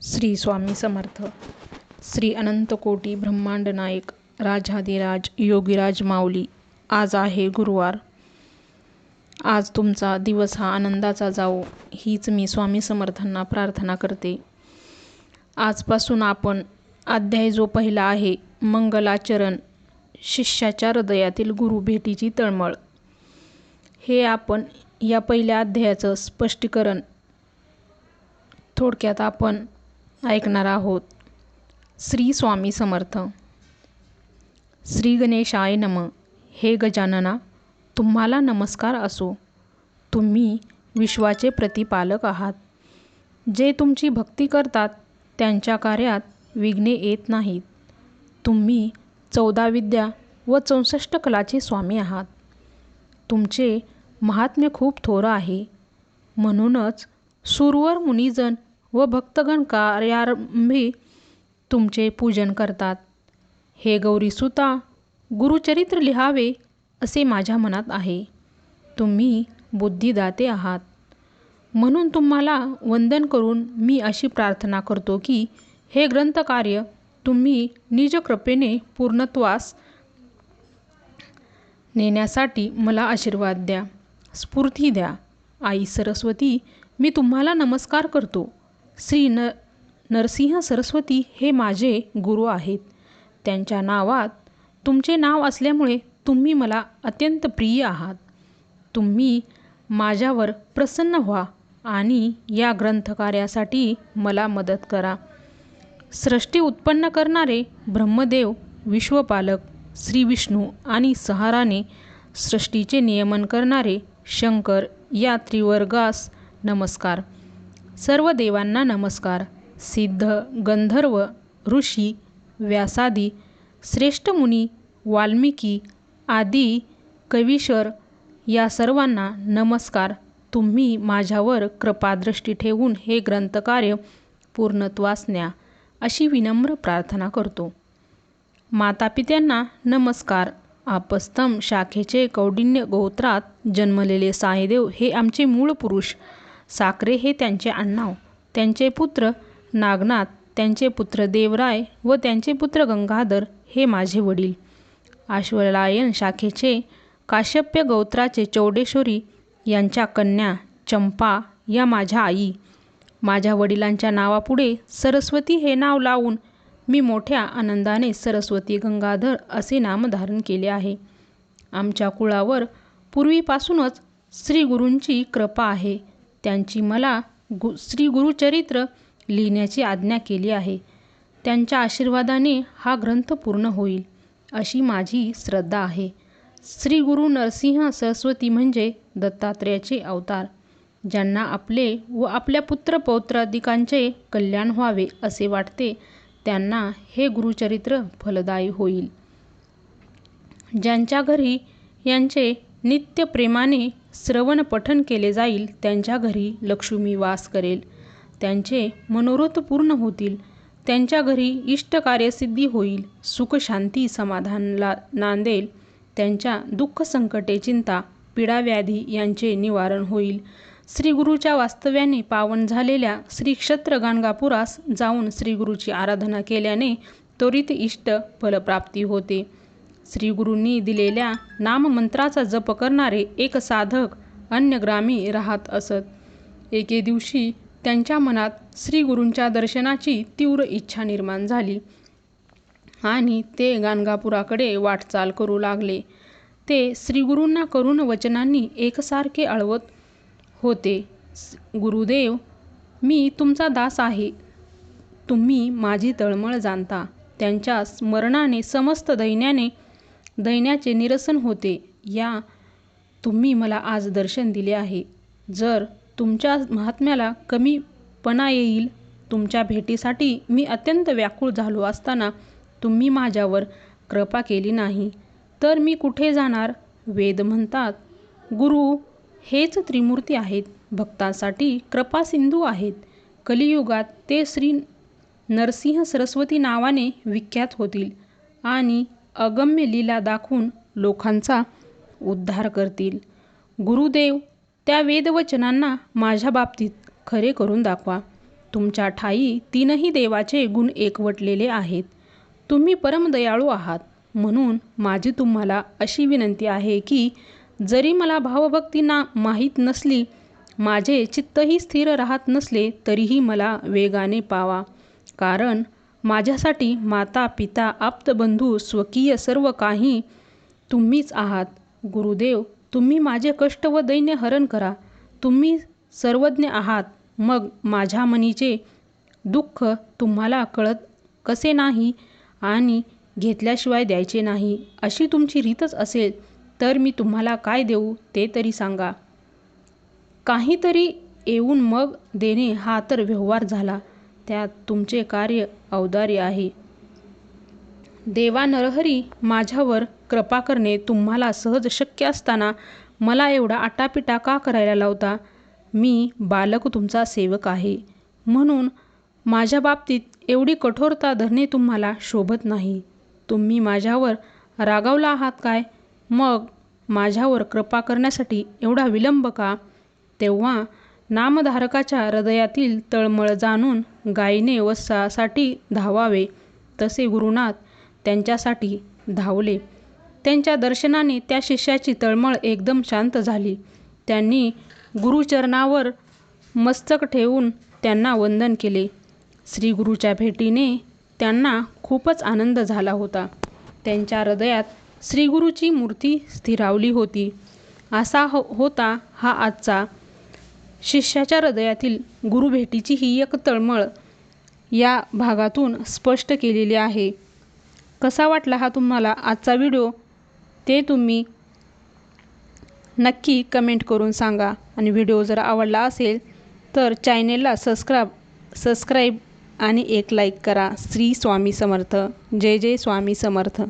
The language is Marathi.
श्री स्वामी समर्थ श्री अनंतकोटी ब्रह्मांड नायक राजाधिराज योगीराज माऊली आज आहे गुरुवार. आज तुमचा दिवस हा आनंदाचा जावो हीच मी स्वामी समर्थांना प्रार्थना करते. आजपासून आपण अध्याय जो पहिला आहे मंगलाचरण शिष्याच्या हृदयातील गुरु भेटीची तळमळ. हे आपण या पहिल्या अध्यायाचं स्पष्टीकरण थोडक्यात आपण ऐकणार आहोत. श्री स्वामी समर्थ. श्री गणेशाय नम. हे गजानना तुम्हाला नमस्कार असो. तुम्ही विश्वाचे प्रतिपालक आहात. जे तुमची भक्ती करतात त्यांच्या कार्यात विघ्ने येत नाहीत. तुम्ही चौदा विद्या व चौसष्ट कलाचे स्वामी आहात. तुमचे महात्म्य खूप थोरं आहे. म्हणूनच सुरवर मुनिजन व भक्तगण कार्यारंभी तुमचे पूजन करतात? हे गौरीसुता गुरुचरित्र लिहावे असे माझ्या मनात आहे. तुम्ही बुद्धिदाते आहात. म्हणून तुम्हाला वंदन करून मी अशी प्रार्थना करतो की हे ग्रंथकार्य तुम्ही निजकृपेने पूर्णत्वास नेण्यासाठी मला आशीर्वाद द्या स्फूर्ती द्या. आई सरस्वती मी तुम्हाला नमस्कार करतो. श्री न नरसिंह सरस्वती हे माझे गुरु आहेत. त्यांच्या नावात तुमचे नाव असल्यामुळे तुम्ही मला अत्यंत प्रिय आहात. तुम्ही माझ्यावर प्रसन्न व्हा आणि या ग्रंथकार्यासाठी मला मदत करा. सृष्टी उत्पन्न करणारे ब्रह्मदेव विश्वपालक श्री विष्णू आणि सहाराने सृष्टीचे नियमन करणारे शंकर या त्रिवर्गास नमस्कार. सर्व देवांना नमस्कार. सिद्ध गंधर्व ऋषी व्यासादी श्रेष्ठ मुनी वाल्मिकी आदी कवीशर या सर्वांना नमस्कार. तुम्ही माझ्यावर कृपादृष्टी ठेवून हे ग्रंथकार्य पूर्णत्वास न्या अशी विनम्र प्रार्थना करतो. मातापित्यांना नमस्कार. आपस्तम शाखेचे कौडिन्य गोत्रात जन्मलेले साईदेव हे आमचे मूळ पुरुष साखरे हे त्यांचे आडनाव त्यांचे पुत्र नागनाथ त्यांचे पुत्र देवराय व त्यांचे पुत्र गंगाधर हे माझे वडील. आश्वलायन शाखेचे काश्यप्य गौत्राचे चौडेश्वरी यांच्या कन्या चंपा या माझ्या आई. माझ्या वडिलांच्या नावापुढे सरस्वती हे नाव लावून मी मोठ्या आनंदाने सरस्वती गंगाधर असे नाम धारण केले आहे. आमच्या कुळावर पूर्वीपासूनच श्रीगुरूंची कृपा आहे. त्यांची मला गु श्री गुरुचरित्र लिहिण्याची आज्ञा केली आहे. त्यांच्या आशीर्वादाने हा ग्रंथ पूर्ण होईल अशी माझी श्रद्धा आहे. श्री गुरु नरसिंह सरस्वती म्हणजे दत्तात्रेयाचे अवतार ज्यांना आपले व आपल्या पुत्रपौत्रादिकांचे कल्याण व्हावे असे वाटते त्यांना हे गुरुचरित्र फलदायी होईल. ज्यांच्या घरी यांचे नित्य प्रेमाने श्रवण पठण केले जाईल त्यांच्या घरी लक्ष्मी वास करेल. त्यांचे मनोरथ पूर्ण होतील. त्यांच्या घरी इष्टकार्यसिद्धी होईल. सुखशांती समाधानला नांदेल. त्यांच्या दुःख संकटे चिंता पीडाव्याधी यांचे निवारण होईल. श्री गुरुच्या वास्तव्याने पावन झालेल्या श्री क्षत्र गाणगापुरास जाऊन श्रीगुरूची आराधना केल्याने त्वरित इष्ट फलप्राप्ती होते. श्रीगुरूंनी दिलेल्या नाममंत्राचा जप करणारे एक साधक अन्य ग्रामी राहत असत. एके दिवशी त्यांच्या मनात श्रीगुरूंच्या दर्शनाची तीव्र इच्छा निर्माण झाली. आणि ते गाणगापुराकडे वाटचाल करू लागले. ते श्रीगुरूंना करुण वचनांनी एकसारखे अळवत होते. गुरुदेव मी तुमचा दास आहे. तुम्ही माझी तळमळ जाणता. त्यांच्या स्मरणाने समस्त दैन्याने दैन्याचे निरसन होते. या तुम्ही मला आज दर्शन दिले आहे. जर तुमच्या महात्म्याला कमीपणा येईल तुमच्या भेटीसाठी मी अत्यंत व्याकुळ झालो असताना तुम्ही माझ्यावर कृपा केली नाही तर मी कुठे जाणार? वेद म्हणतात गुरु हेच त्रिमूर्ती आहेत. भक्तासाठी कृपासिंधू आहेत. कलियुगात ते श्री नरसिंह सरस्वती नावाने विख्यात होतील. आणि अगम्य लीला दाखवून लोकांचा उद्धार करतील. गुरुदेव त्या वेदवचनांना माझ्या बाबतीत खरे करून दाखवा. तुमच्या ठाई तीनही देवाचे गुण एकवटलेले आहेत. तुम्ही परमदयाळू आहात. म्हणून माझी तुम्हाला अशी विनंती आहे की जरी मला भावभक्ती ना माहीत नसली माझे चित्तही स्थिर राहत नसले तरीही मला वेगाने पावा. कारण माझ्यासाठी माता पिता आप्तबंधू स्वकीय सर्व काही तुम्हीच आहात. गुरुदेव तुम्ही माझे कष्ट व दैन्य हरण करा. तुम्ही सर्वज्ञ आहात. मग माझ्या मनीचे दुःख तुम्हाला कळत कसे नाही आणि घेतल्याशिवाय द्यायचे नाही. अशी तुमची रीतच असेल तर मी तुम्हाला काय देऊ ते तरी सांगा. काहीतरी येऊन मग देणे हा तर व्यवहार झाला. त्यात तुमचे कार्य औदार्य आहे. देवा नरहरी माझ्यावर कृपा करणे तुम्हाला सहज शक्य असताना मला एवढा आटापिटा का करायला लावता? मी बालक तुमचा सेवक आहे. म्हणून माझ्या बाबतीत एवढी कठोरता धरणे तुम्हाला शोभत नाही. तुम्ही माझ्यावर रागावला आहात काय? मग माझ्यावर कृपा करण्यासाठी एवढा विलंब का? तेव्हा नामधारकाच्या हृदयातील तळमळ जाणून गायीने वत्सासाठी धावावे तसे गुरुनाथ त्यांच्यासाठी धावले. त्यांच्या दर्शनाने त्या शिष्याची तळमळ एकदम शांत झाली. त्यांनी गुरुचरणावर मस्तक ठेवून त्यांना वंदन केले. श्रीगुरूच्या भेटीने त्यांना खूपच आनंद झाला होता. त्यांच्या हृदयात श्रीगुरूची मूर्ती स्थिरावली होती. असा हो होता हा आजचा शिष्याच्या हृदयातील गुरुभेटीची ही एक तळमळ या भागातून स्पष्ट केलेली आहे. कसा वाटला हा तुम्हाला आजचा व्हिडिओ? ते तुम्ही नक्की कमेंट करून सांगा. आणि व्हिडिओ जर आवडला असेल तर चॅनेलला सबस्क्राब सबस्क्राईब आणि एक लाईक करा. श्री स्वामी समर्थ. जय जय स्वामी समर्थ.